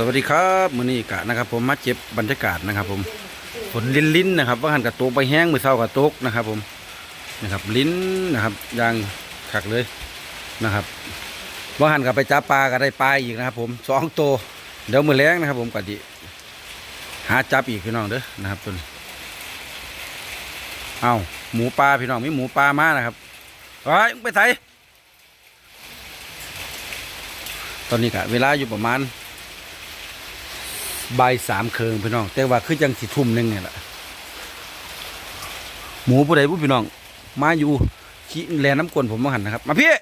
สวัสดีครับมือนี้กะนะครับ ผมมาเจ็บบรรยากาศนะครับ ผมฝนลิ้นลิ้นนะครับว่าหันกระตุกไปแห้งมือเศร้ากระตุกนะครับ ผมนะครับลิ้นนะครับยางขักเลยนะครับว่าหันกับไปจับปลาก็ได้ปลาอีกนะครับ ผมสองตัวเดี๋ยวมือแรงนะครับ ผมก็ดิหาจับอีกพี่น้องเด้อนะครับตัวนี้เอาหมูปลาพี่น้องมีหมูปลามานะครับไปไปใส่ตอนนี้กะเวลาอยู่ประมาณ บ่ายสามเคืองพี่น้อง แต่ว่าคือจังสิทุ่มหนึ่งเนี่ยแหละหมูผู้ใดผู้พี่น้อง มาอยู่ขี้แลน้ำกลนผมมาหันนะครับ มาพี่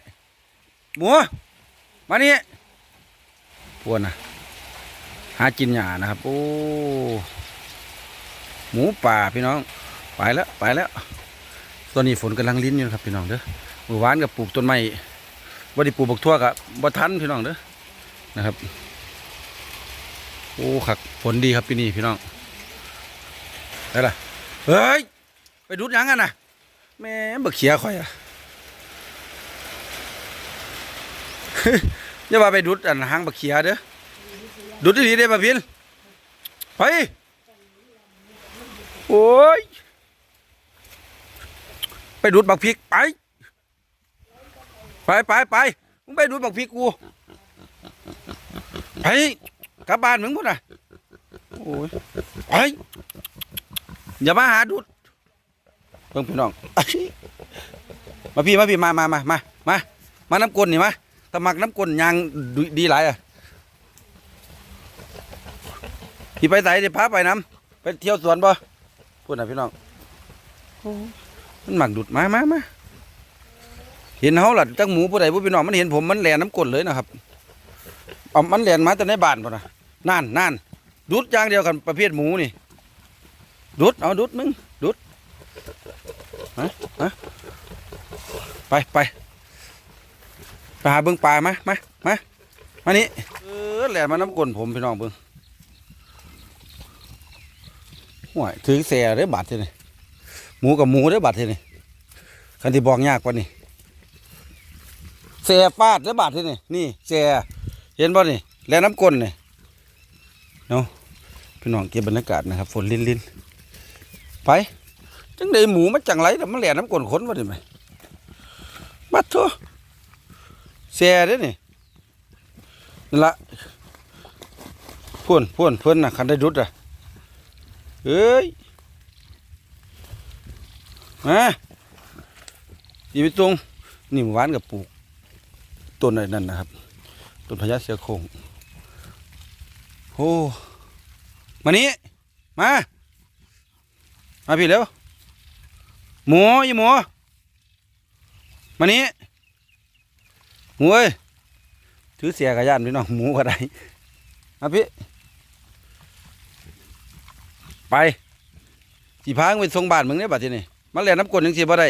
หมูมานี่พวนนะหากินหญ้านะครับ โอ้หมูป่าพี่น้องไปแล้วไปแล้วตอนนี้ฝนกำลังลิ้นอยู่ครับพี่น้องเด้อเมื่อวานกับปลูกต้นไม้ว่าได้ปลูกบักทั่วกับบ่ทันพี่น้องเด้อนะครับ โอ้ขักฝนดีครับพี่นี่พี่น้องได้ละเฮ้ย ไปดูดยังกันนะแม่บักเขียข่อยอะอย่าว่าไปดูดอันหางบักเขียเด้อดูดดีได้ป่ะพินไปโอ้ย ไปดูดบักพริกไป ไปไปไปมึงไปดูดบักพริกกูไป กลับบ้านมึงพุ่นอะโอ้ยไปอย่ามาหาดุดเพิ่งพี่น้องมาพี่มาพี่มามามามามามาน้ำกลนนี่มาตะมักน้ำกลนยางดีดีหลายอะพี่ไปไหนเดี๋ยวพาไปน้ำไปเที่ยวสวนบ่พูดนะพี่น้องโอ้มันหมักดุดมามามาเห็นเขาหล่ะจักหมูผู้ใดผู้พี่น้องมันเห็นผมมันแหลน้ำกลนเลยนะครับเอามันเรียนมาแต่ในบ้านป่ะนะ นั่นนั่นดุดอย่างเดียวกันประเภทหมูนี่ ดุดเอาดุดมึงดุดฮะฮะไปไปไปหาเบิ้งปลามามามามานี่เออแหลนมาน้ำกลนผมพี่น้องเบิ้งห่วยถือแส่ได้บาดทีนี่หมูกับหมูได้บาดทีนี่คันที่บอกยากกว่านี่แส่ฟาดได้บาดทีนี่นี่แส่เห็นบ่นี่แหลน้ำก้นนี่ เนาะพี่น้องเก็บบรรยากาศนะครับ ฝนลินลินไป จังได้หมูมาจังไรแต่มันแหลน้ำก้นขนมาดิไหมบัดทั่วแซ่เด้อนี่นั่นละพ่วนพ่วนพ่นนะคันได้ดุดอะเอ้ยมาอีไปตรงนี่หมู่บ้านกับปลูกต้นอะไรนั่นนะครับต้นพญาเสือโคร่ง โอ้มานี่มา มาพี่เร็วหมูยี่หมูมานี่หมูเอ้ยถือเสียกระยานพี่น้องหมูก็ได้มาพี่ ไปสีพางไปทรงบานมึงเนี่ยบัดทีนี่มาเล่นน้ำกลนยังสีบ่ได้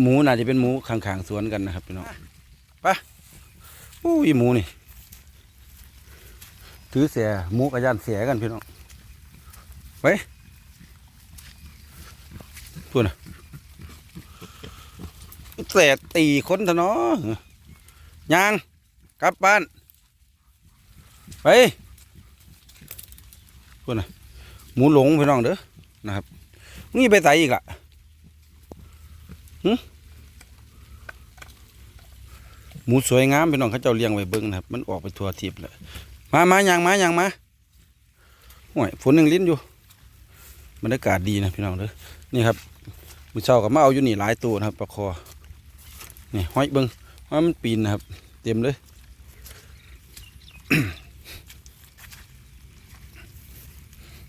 หมูน่าจะเป็นหมูข้างๆสวนกันนะครับพี่น้องไปอู้ยหมูนี่ ถือเสียหมูกับยานเสียกันพี่น้องไปพูดนะเสียตีคนเถอะเนาะยางกลับบ้านไปพูดนะหมูหลงพี่น้องเด้อนะครับนี่ไปไสอีกล่ะหมูสวยงามพี่น้องเขาเจ้าเลี้ยงไว้เบิ้งนะครับ มันออกไปทัวทิพย์เลย มามาอย่างมาอย่างมาห่วยฝนยังลิ้นอยู่บรรยากาศดีนะพี่น้องเด้อนี่ครับมือเช้ากับมาเอาอยู่นี่หลายตัวนะครับปลาคอนี่ห้อยเบิ้งว่ามันปีนนะครับ เต็มเลย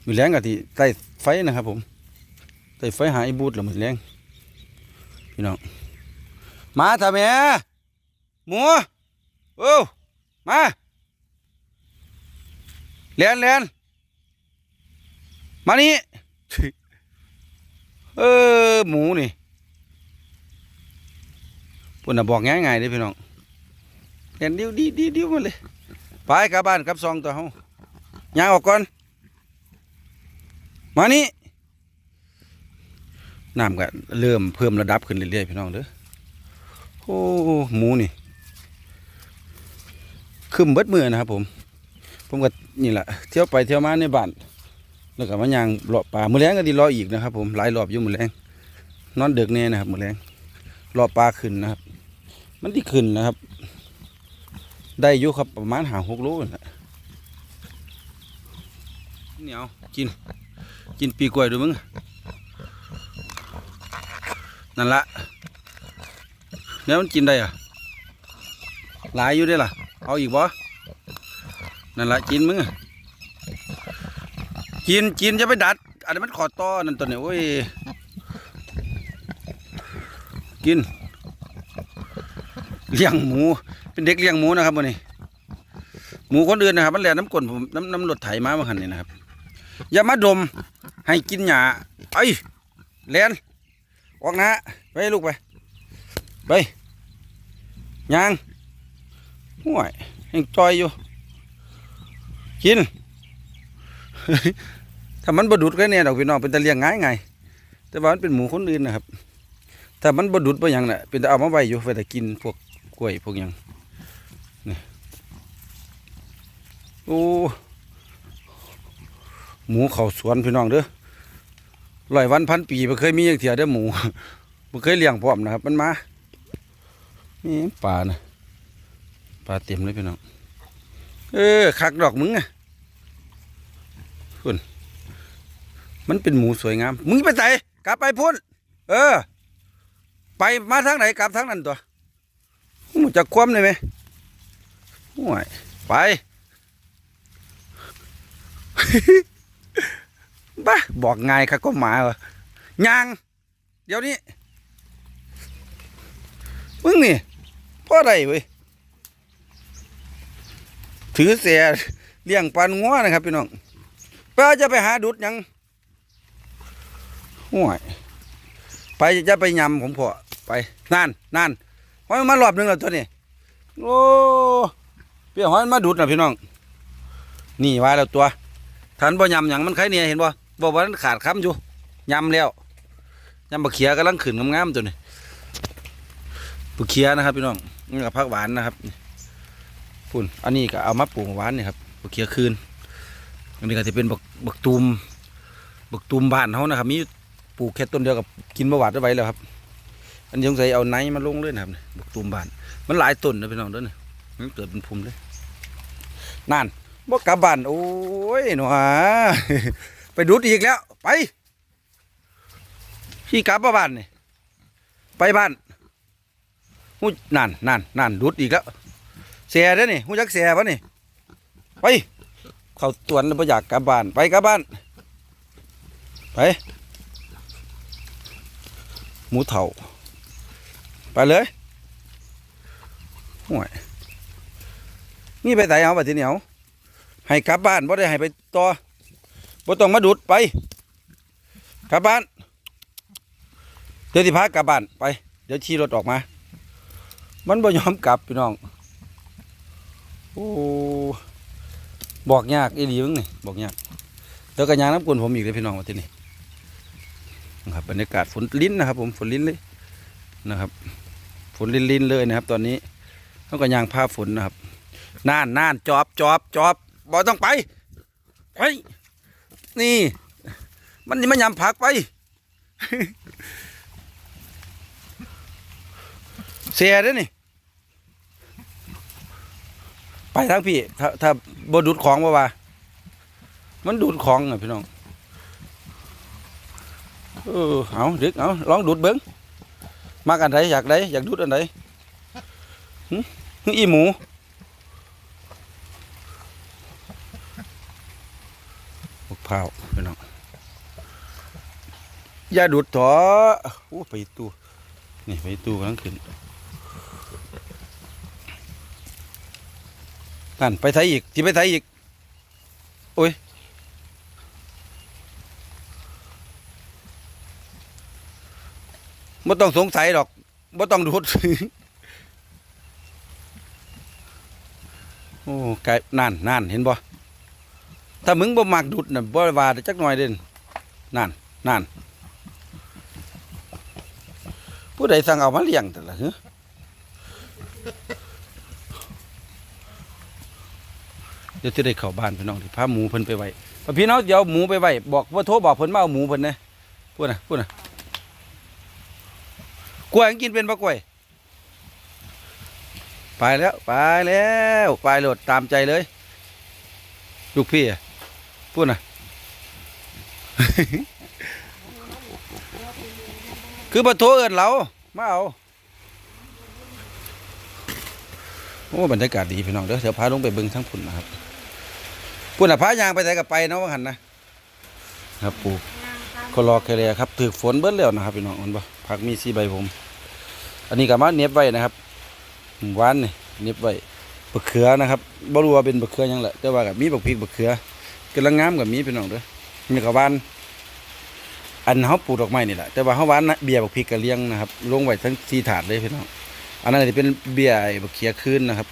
มือแรงกับที่ใต้ไฟนะครับ ผมใต้ไฟหาไอ้บูดหรือมือแรงพี่น้องมาทำไมหมูโอ้มา เลียนเลียนมานี่เออหมูนี่ปุ่นน่ะบอกง่ายๆเลยพี่น้องเลียนเดียวดีดีเดียวมาเลยไปกลับบ้านกลับซองตัวเฮาย่างออกก่อน มานี่น้ำก็เริ่มเพิ่มระดับขึ้นเรื่อยๆพี่น้องเด้อโอ้หมูนี่ขึ้นเบิดมือนะครับผม ผมก็นี่แหละเที่ยวไปเที่ยวมาในบ้านแล้วก็มายางเลาะป่ามือแรงก็ดีรออีกนะครับ ผมหลายรอบอยู่มือแรงนอนดึกแน่นะครับมือแรงรอปลาขึ้นนะครับ มันที่ขึ้นนะครับ ได้อยู่ครับประมาณหาหกโลนั่นแหละเหนียวกิน กินปีกล้วยดูมึงนั่นละแล้วมันกินได้อะหลายอยู่ได้ล่ะ เอาอีกบ่ นั่นละกินมึงอะกินกินจะไปดัด อันนี้มันขอต้อนั่นตัวเนี่ยโอ้ย กิน เลี้ยงหมู เป็นเด็กเลี้ยงหมูนะครับวันนี้ หมูคนอื่นนะครับ มันแหลน้ำกลนผมน้ำน้ำรถไถมาเมื่อคันนี้นะครับ อย่ามาดม ให้กินหญ้าไอ้ยแลนออกนะไปลูกไป ไปยางห่วยยังจอยอยู่ กิน ถ้ามันบดุดก็เนี่ยดอกพี่น้องเป็นตะเลียงง่ายไงแต่ว่ามันเป็นหมูคนอื่นนะครับ ถ้ามันบดุดไปย่างน่ะเป็นต่เอามาไว้อยู่ไปแต่กินพวกกล้วยพวกยังนี่โอ้หมูเขาสวนพี่น้องเด้อร้อยวันพันปีไม่เคยมีอย่างเถียเด้อหมูไม่เคยเลี้ยงพร้อมนะครับ มันมานี่ปลานะปลาเต็มเลยพี่น้อง เออคักดอกมึงอะคุณมันเป็นหมูสวยงาม มึงไปไหนกลับไปพุ่น เออ ไปมาทางไหนกลับทางนั้นตัวมึงจะคว่ำเลยไหมห่วยไปบ้าบอกไงครับก็หมาเหรอยางเดี๋ยวนี้มึงนี่พ่อใดเว้ย ถือเสียเลี้ยงปันงัวนะครับพี่น้องไปเอาจะไปหาดุดยังห่วยไปจะไปยำผมพอไปนั่นนั่นหอยมันมารอบหนึงแล้วตัวนี้โอ้เปียหอยมาดูดนะพี่น้อง นี่ว่าแล้วตัวทันบ่ยำยังมันใครเนี่ยเห็นบ่บอกว่ามันขาดคำอยู่ยำแล้วยำบะเขียกำลังขึ้นงามๆตัวนี้บะเขียนะครับพี่น้องนี่กับผักหวานนะครับ พุ่นอันนี้ก็เอามาปลูกหวานนี่ครับบะเขียคืน อันนี้ก็จะเป็นบักบักตูมบักตูมบ้านเขานะครับมีปลูกแค่ต้นเดียวกับกินบะหวานได้ไว้แล้วครับ อันนี้สงสัยเอาไนมาลงเลยนะครับบักตูมบ้าน มันหลายต้นนะพี่น้องเด้อนี่มันเกิดเป็นภูมิเลยนั่นบ่กลับบ้านโอ้ยหนูฮะไปดูดอีกแล้ว ไปพี่กลับมาบ้านนี่ไปบ้านหูนั่นนั่นนั่นดูดอีกแล้ว เสียเด้นี่หูจักเสียปะนี่ไปเขาตวนแล้วบ่อยากกลับบ้านไปกลับบ้านไปหมูเถ่าไปเลยห่วยนี่ไปไหนเอาไปที่เหนียวให้กลับบ้านบ่ได้ให้ไปต่อบ่ต้องมาดูดไปกลับบ้านเดี๋ยวที่พากลับบ้านไป เดี๋ยวขี่รถออกมา มันบ่ยอมกลับพี่น้อง โอ้บอกยากอีหลีมึงนี่บอกยากเดี๋ยวกันยางน้ำกวนผมอีกเลยพี่น้องมาที่นี่นะครับบรรยากาศฝนลิ้นนะครับ ผมฝนลิ้นเลยนะครับ ฝนลิ้นลิ้นเลยนะครับ ตอนนี้ต้องกันยางผ้าฝนนะครับน่านน่านจอบจอบจอบบอต้องไปไปนี่ มันนี่มันยำผักไปเสียเด้อนี่ ไปทางพี่ ถ้าถ้าบดูดของบ่ว่า มันดูดของอะพี่น้องเออเอาดึกเอาลองดูดเบิ้งมักอันไหนอยากได้อยากดูดอันไหนหึหึอีหมูมะพร้าวพี่น้องอย่าดูดถอโอ้ไปตู้นี่ไปตู้กำลังขึ้น นั่นไปไทยอีกที่ไปไทยอีกโอ้ยบ่ต้องสงสัยดอกบ่ต้องดูดโอ้ไก่นั่นนั่นเห็นบ่ถ้ามึงบ่มักดูดน่ะบ่ว่าจักหน่อยเด่นนั่นนั่นผู้ใดสั่งเอามาเลี้ยงแต่ละเฮะ เดี๋ยวจะได้เข้าบ้านพี่น้องที่พาหมูเพิ่นไปไว้พอพี่น้องเดี๋ยวหมูไปไว้บอกว่าโทรบอกเพิ่นมาเอาหมูเพิ่นนะพูดนะพูดนะกล้วยกินเป็นปะกล้วยไปแล้วไปแล้วไปโหลดตามใจเลย ลูกพี่อะพูดนะคือมาโทเอินเรามาเอาโอ้บรรยากาศดีพี่น้องเด้อเดี๋ยวพาลงไปเบิ่งทั้งพุ่นนะครับ พุ่นอะพายางไปไหนกับไปเนาะว่าหันนะครับปลูกคลอเคเลียครับถือฝนเบิ้แล้วนะครับพี่น้องมันบ่ผักมีสีใบผม อันนี้ก็มาเน็บไว้นะครับหวานนี่เน็บไว้บักเขือนะครับบ่รู้ว่าเป็นบักเขือหยังแหละแต่ว่ากับมีบักพริกบักเขือกำลังงามกับมีพี่น้องเด้อมีกับหวานอันเขาปลูกดอกไม้นี่แหละแต่ว่าเขาหวานนะเบียร์บักพริกกะเลี้ยงนะครับลงไว้ทั้งสี่ถาดเลยพี่น้องอันนั้นจะเป็นเบียร์ไอ้บักเขียคืนนะครับ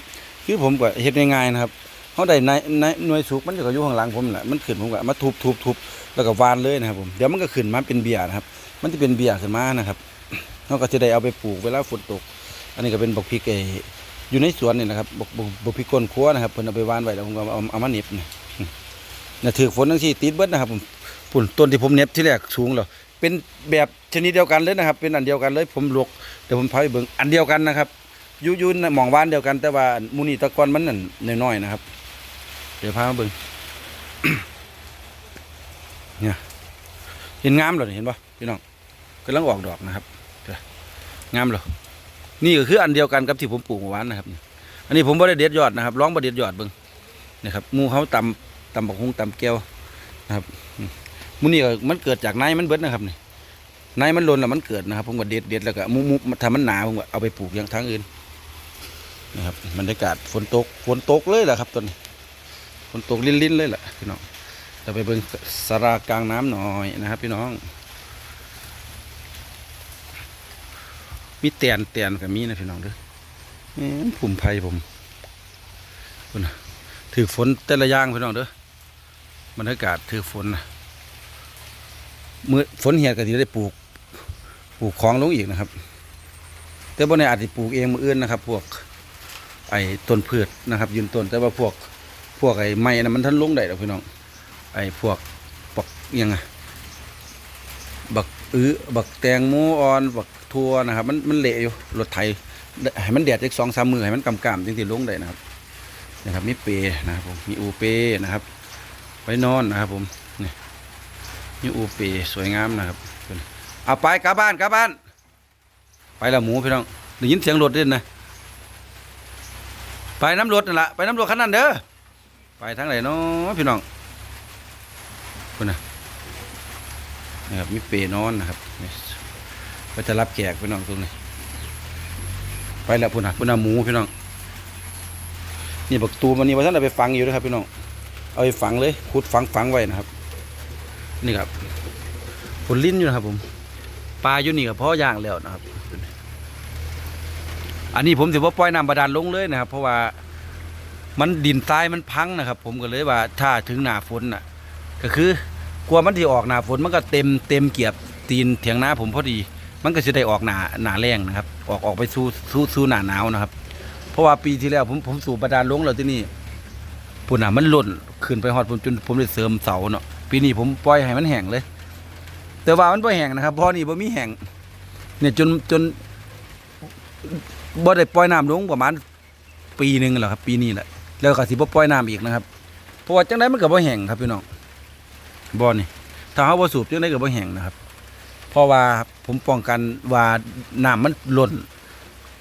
คือผมก็เฮ็ดง่ายๆนะครับ เขาได้ในในหน่วยสุกมันจะก็อยู่ข้างหลังผมแหละมันขึ้นผมก็มาทุบทุบทุบแล้วก็วานเลยนะครับผมเดี๋ยวมันก็ขึ้นมาเป็นเบียร์นะครับ มันจะเป็นเบียร์ขึ้นมานะครับเขาก็จะได้เอาไปปลูกเวลาฝนตก อันนี้ก็เป็นบกพริกไอ้อยู่ในสวนนี่นะครับบกบกบกพริกก้นครัวนะครับเพิ่นเอาไปวานไว้แล้วผมก็เอาเอามาเน็บนี่นะถือฝนทั้งสี่ติดเบิดนะครับผมปุ่นต้นที่ผมเน็บที่แรกสูงแล้วเป็นแบบชนิดเดียวกันเลยนะครับ เป็นอันเดียวกันเลยผมลวกเดี๋ยวผมพาไปเบิ่งอันเดียวกันนะครับยูอยูนหมองวานเดียวกันแต่ว่ามูนีตะกอนมันนั่นน้อยๆนะครับ เดี๋ยวพามาเบิ่งเนี่ยเห็นงามเหรอเห็นปะพี่น้องกำลังออกดอกนะครับเก๋งามเหรอนี่ก็คืออันเดียวกันกับที่ผมปลูกเมื่อวานนะครับ อันนี้ผมบ่ได้เด็ดยอดนะครับร้องบ่เด็ดยอดเบิ่งนะครับมูเขาตำตำบักฮุงตำแก้วนะครับมูนี่ก็มันเกิดจากในมันเบิดนะครับนี่ในมันลนแล้วมันเกิดนะครับ ผมก็เด็ดเด็ดแล้วก็มุมุถ้ามันหนาผมก็เอาไปปลูกอย่างทางอื่นนะครับบรรยากาศฝนตกฝนตกเลยแหละครับตอนนี้ นตกลิ้นๆเลยแหละพี่น้องเราไปเบิ่งสารากลางน้ำหน่อยนะครับ พี่น้อง มีเตียนเตียนกับมีนะพี่น้องเด้อแหม่ผุ่มไผ่ผมคุณถือฝนแต่ละย่างพี่น้องเด้อบรรยากาศถือฝนนะมือฝนเหียดก็สิได้ปลูก ปลูกของลงอีกนะครับ แต่บ่ในอาจจะปลูกเองมืออื่นนะครับ พวกไอ้ต้นพืชนะครับ ยืนต้นแต่ว่าพวก พวกไอ้ไม้นะมันท่านลงได้หรอกพี่น้อง ไอ้พวกบักยังอะบักอื้อบักแตงโมอ่อนบักทั่วนะครับ มันมันเละอยู่รถไถให้มันแดดอีกสองสามมือให้มันกำกำจริงๆลงได้นะครับนะครับมีเปนะครับผมมีอูเปนะครับ ไว้นอนนะครับผมนี่อูเปีสวยงามนะครับเอาไปกลับบ้านกลับบ้าน ไปละหมูพี่น้องได้ยินเสียงรถด้วยนะไปน้ำรถนั่นแหละไปน้ำรถคันนั้นเด้อ ไปทางไหนเนาะพี่น้องคุณนะนะครับมีเปนอนนะครับนี่ก็จะรับแขกพี่น้องตรงนี้ไปแล้วพุ่นนะพุ่นนะหมูพี่น้องนี่บักตูมันนี่ว่าท่านเอาไปฝังอยู่นะครับพี่น้องเอาไปฝังเลยขุดฝังฝังไว้นะครับ นี่ครับผลลิ้นอยู่นะครับ ผมปลาอยู่นี่กับพ่อย่างแล้วนะครับ อันนี้ผมถือว่าปล่อยน้ำบาดาลลงเลยนะครับ เพราะว่า มันดินทรายมันพังนะครับ ผมก็เลยว่าถ้าถึงหน้าฝนน่ะ ก็คือกลัวมันที่ออกหน้าฝนมันก็เต็มเต็มเกียบตีนเถียงนาผมพอดี มันก็จะได้ออกหนาหนาแรงนะครับ ออกออกไปสู่สู่สู่หนาหนาวนะครับ เพราะว่าปีที่แล้วผมผมสูบบาดาลลงแล้วที่นี่ปุ่นอะมันหล่นขึ้นไปหอดผมจนผมได้เสริมเสาเนาะปีนี้ผมปล่อยให้มันแห้งเลย แต่ว่ามันบ่แห้งนะครับเพราะนี่บ่มีแห้งเนี่ยจนจนบ่ได้ปล่อยน้ำลงประมาณปีหนึ่งแล้วครับ ปีนี้แหละ แล้วก็สิบ่ปล่อยน้ำอีกนะครับเพราะว่าจังไดมันก็บ่แห้งครับพี่น้องบ่นี่ถ้าเฮาบ่สูบจังไดก็บ่แห้งนะครับ เพราะว่าผมป้องกันว่าน้ำมันหล่น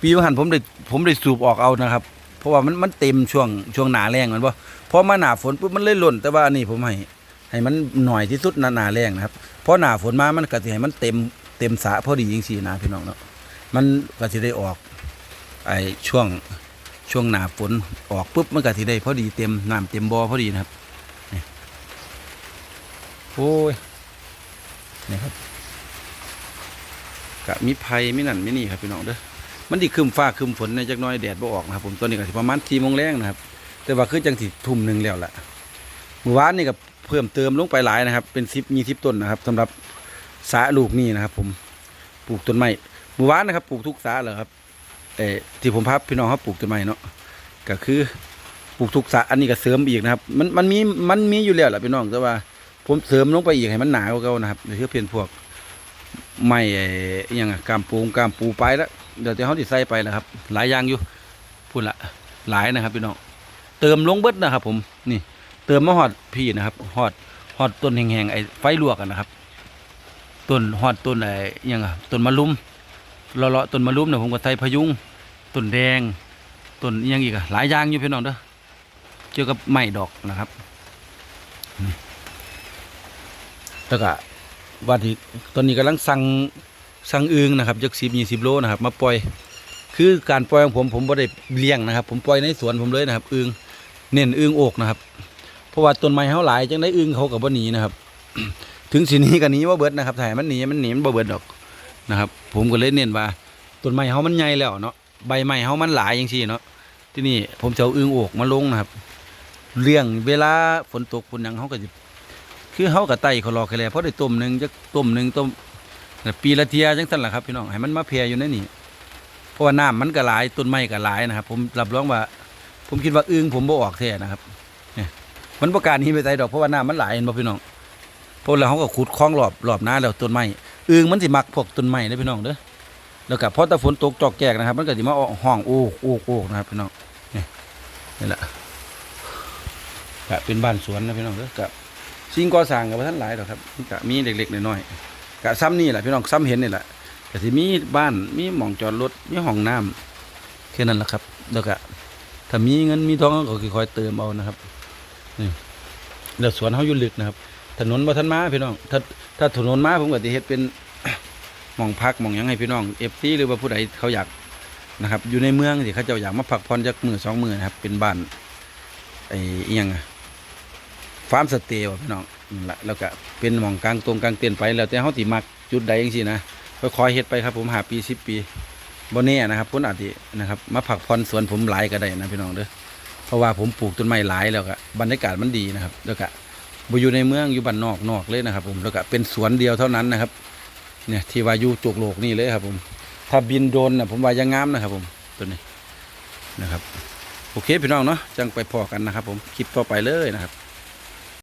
ปีว่าหันผมได้ผมได้สูบออกเอานะครับ เพราะว่ามันมันเต็มช่วงช่วงหนาแรงมันบ่พอมาหนาฝนปุ๊บมันเลยหล่น แต่ว่าอันนี้ผมให้ให้มันหน่อยที่สุดหนาหนาแรงนะครับเพราะหนาฝนมามันก็สิให้มันเต็มเต็มสระพอดีจริงๆนะพี่น้องเนาะมันก็สิได้ออกไอ้ช่วง ช่วงหนาฝนออกปุ๊บมันก็สิได้พอดีเต็มน้ำเต็มบ่อพอดีนะครับโอ้ยนี่ครับกะมีภัยมีนั่นมีนี่ครับพี่น้องเด้อมันดิครึมฟ้าครึมฝนในจักน้อยแดดบ่ออกนะครับผมตอนนี้ก็ประมาณ4โมงแรงนะครับ แต่ว่าคือจังสิทุ่มหนึ่งแล้วละเมื่อวานนี่ก็เพิ่มเติมลงไปหลายนะครับ เป็นสิบมีสิบต้นนะครับสำหรับสาลูกนี่นะครับ ผมปลูกต้นไม้เมื่อวานนะครับปลูกทุกสาเลยครับ เออที่ผมพาพี่น้องเขาปลูกต้นไม้เนาะก็คือปลูกทุกสะอันนี้ก็เสริมอีกนะครับ มันมันมีมันมีอยู่แล้วแหละพี่น้องแต่ว่า ผมเสริมลงไปอีกให้มันหนากว่าเก่านะครับเดี๋ยวเพื่อนพวกไม้ไอ้อิหยังกามปูงกามปูไปแล้วเดี๋ยวจะเขาติใส่ไปแล้วครับ หลายอย่างอยู่พูดละหลายนะครับพี่น้องเติมลงเบิดนะครับ ผมนี่ เติมมาหอดพี่นะครับหอดหอดต้นแห้งๆไอ้ไฟลวกกันนะครับต้นหอดต้นไอ้อิหยังอะต้นมะลุม เลาะต้นมะลุมเนี่ยผมก็ใส่พยุงต้นแดงต้นยังอีกอะหลายอย่างอยู่พี่น้องเด้อเกี่ยวกับไม้ดอกนะครับนี่แล้วก็วันที่ตอนนี้กำลังสั่งสั่งอึงนะครับจักสิบยี่สิบโลนะครับ มาปล่อย คือการปล่อยของผมผมบ่ได้เลี้ยงนะครับ ผมปล่อยในสวนผมเลยนะครับอึงเน้นอึงโอกนะครับ เพราะว่าต้นไม้เขาหลายจังได้อึงเขากับบ่หนีนะครับ ถึงสินี้กันนี้ว่าเบิดนะครับถ่ายมันหนีมันหนีมันบ่เบิดดอก นะครับ ผมก็เลยเน้นว่าต้นไม้เขามันใหญ่แล้วเนาะใบไม้เขามันหลายอย่างซี่เนาะที่นี่ผมจะเอาอึงโอกมาลงนะครับเลี้ยงเวลาฝนตกฝนหยังเขาก็สิคือเขากับไต่เขารอแค่แล้วเพราะได้ต้มหนึ่งจะต้มหนึ่งต้มปีละเทียจังสั่นแหละครับพี่น้องให้มันมาเพียอยู่ในนี่เพราะว่าน้ำมันก็หลายต้นไม้ก็หลายนะครับ ผมรับรองว่า ผมคิดว่าอึงผมบ่ออกแท้นะครับมันประการนี้ไปใส่ดอกเพราะว่าน้ำมันหลายเห็นบ่พี่น้องเพราะแล้วเขาก็ขุดคลองรอบรอบน้าแล้วต้นไม้ อึงมันสิมักพวกต้นไม้เด้อพี่น้องเด้อแล้วก็พอตะฝนตกจอกแจกนะครับ มันก็สิมาออกห้องโอ้โอ้โอ้นะครับพี่น้องนี่นี่แหละก็เป็นบ้านสวนนะพี่น้องเด้อกับสิ่งก่อสร้างกับท่านหลายดอกครับก็มีเล็กๆน้อยๆก็ซ้ำนี่แหละพี่น้องซ้ำเห็นนี่แหละก็สิมีบ้านมีหม่องจอดรถมีห้องน้ำแค่นั้นแหละครับ แล้วก็ถ้ามีเงินมีทองก็ค่อยๆเติมเอานะครับนี่แล้วสวนเขาอยู่ลึกนะครับ ถนนบ่ทันมาพี่น้องถ้า ถ้าถนนมาผมก็สิเฮ็ดเป็นหมองพักหมองยังให้พี่น้องเอฟซีหรือว่าผู้ใดเขาอยากนะครับ อยู่ในเมืองสิเขาเจ้าอยากมาพักผ่อนจักมือสองมือนะครับ เป็นบ้านไอ้อยังอะฟาร์มสเตย์ว่ะพี่น้องละแล้วก็เป็นหมองกลางตรงกลางเต็นไปแล้วแต่เขาสิมักจุดใดจังซี่นะค่อยๆเฮ็ดไปครับผมหาปีสิบปีบ่แน่นะครับผมอาจสินะครับมาพักผ่อนสวนผมหลายก็ได้นะพี่น้องเด้อเพราะว่าผมปลูกต้นไม้หลายแล้วก็บรรยากาศมันดีนะครับแล้วก็ บ่อยู่ในเมืองอยู่บ้านนอกนอกเลยนะครับ ผมแล้วก็เป็นสวนเดียวเท่านั้นนะครับ เนี่ยที่ว่าอยู่จุกโลกนี่เลยครับ ผม ถ้าบินโดนนะผมว่ายังงามนะครับ ผมตัวนี้นะครับ โอเคพี่น้องเนาะจังไปพอกันนะครับ ผมคลิปต่อไปเลยนะครับ